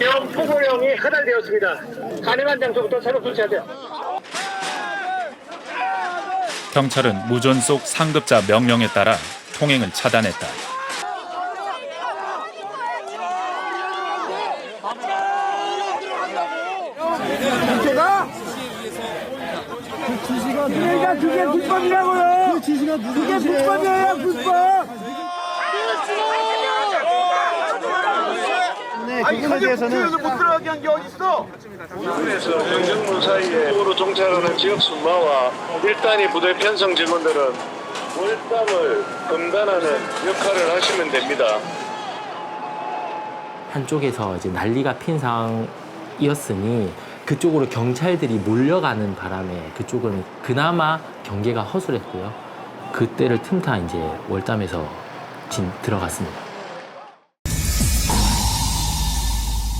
명 포고령이 하달되었습니다. 가능한 장소부터 새로 설치하세요. 경찰은 무전 속 상급자 명령에 따라 통행을 차단했다. 그러니까 그게 불법이라고요. 그 지시가 그게 불법이에요, 불법. 네, 그 부분에 대해서는 군에서 행정부 사이에 도로 종착하는 지역 순마와 일단위 부대 편성 직원들은 월담을 금단하는 역할을 하시면 됩니다. 한쪽에서 이제 난리가 핀 상황이었으니 그쪽으로 경찰들이 몰려가는 바람에 그쪽은 그나마 경계가 허술했고요. 그때를 틈타 이제 월담에서 진 들어갔습니다.